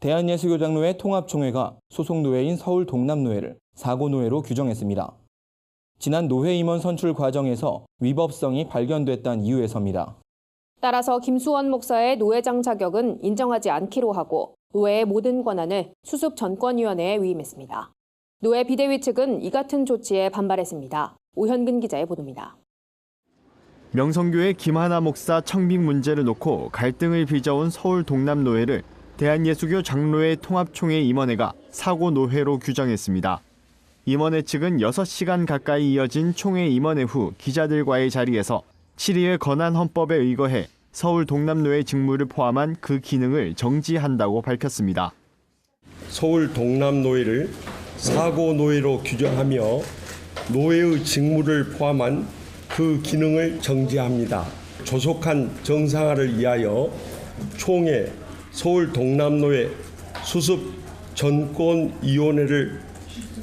대한예수교장로회 통합총회가 소속 노회인 서울 동남노회를 사고노회로 규정했습니다. 지난 노회 임원 선출 과정에서 위법성이 발견됐다는 이유에서입니다. 따라서 김수원 목사의 노회장 자격은 인정하지 않기로 하고 노회의 모든 권한을 수습 전권위원회에 위임했습니다. 노회 비대위 측은 이 같은 조치에 반발했습니다. 오현근 기자의 보도입니다. 명성교회 김하나 목사 청빙 문제를 놓고 갈등을 빚어온 서울 동남노회를 대한예수교 장로회 통합총회 임원회가 사고 노회로 규정했습니다. 임원회 측은 6시간 가까이 이어진 총회 임원회 후 기자들과의 자리에서 7위의 권한 헌법에 의거해 서울 동남노회 직무를 포함한 그 기능을 정지한다고 밝혔습니다. 서울 동남노회를 사고 노회로 규정하며 노회의 직무를 포함한 그 기능을 정지합니다. 조속한 정상화를 위하여 총회 서울 동남노회 수습 전권 위원회를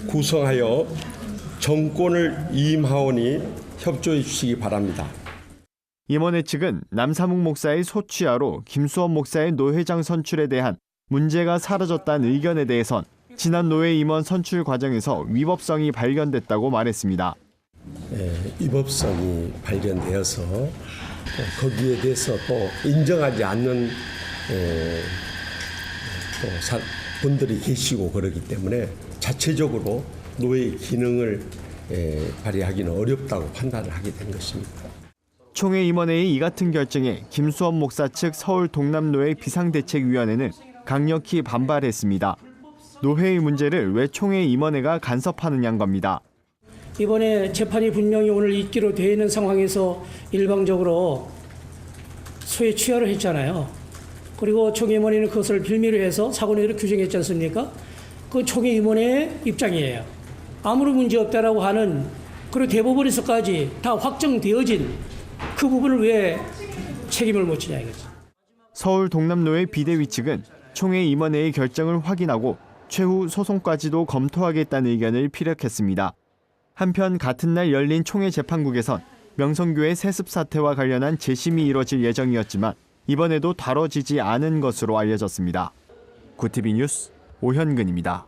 구성하여 정권을 이임하오니 협조해 주시기 바랍니다. 임원회 측은 남사묵 목사의 소취하로 김수원 목사의 노회장 선출에 대한 문제가 사라졌다는 의견에 대해선 지난 노회 임원 선출 과정에서 위법성이 발견됐다고 말했습니다. 예, 위법성이 발견되어서 어, 거기에 대해서 또 인정하지 않는 에, 또 사- 분들이 계시고 그러기 때문에 자체적으로 노예의 기능을 에, 발휘하기는 어렵다고 판단을 하게 된 것입니다. 총회 임원회의 이 같은 결정에 김수원 목사 측 서울 동남노회 비상대책위원회는 강력히 반발했습니다. 노회의 문제를 왜 총회 임원회가 간섭하느냐는 겁니다. 이번에 재판이 분명히 오늘 있기로 되어 있는 상황에서 일방적으로 소외 취하를 했잖아요. 그리고 총회임원회는 그것을 빌미로 해서 사고내를 규정했지 않습니까? 그 총회임원회의 입장이에요. 아무런 문제 없다라고 하는 그리고 대법원에서까지 다 확정되어진 그 부분을 왜 책임을 못 지냐 이거죠. 서울 동남노회 비대위 측은 총회 임원회의 결정을 확인하고 최후 소송까지도 검토하겠다는 의견을 피력했습니다. 한편 같은 날 열린 총회 재판국에선 명성교회 세습 사태와 관련한 재심이 이뤄질 예정이었지만 이번에도 다뤄지지 않은 것으로 알려졌습니다. 구티비 뉴스 오현근입니다.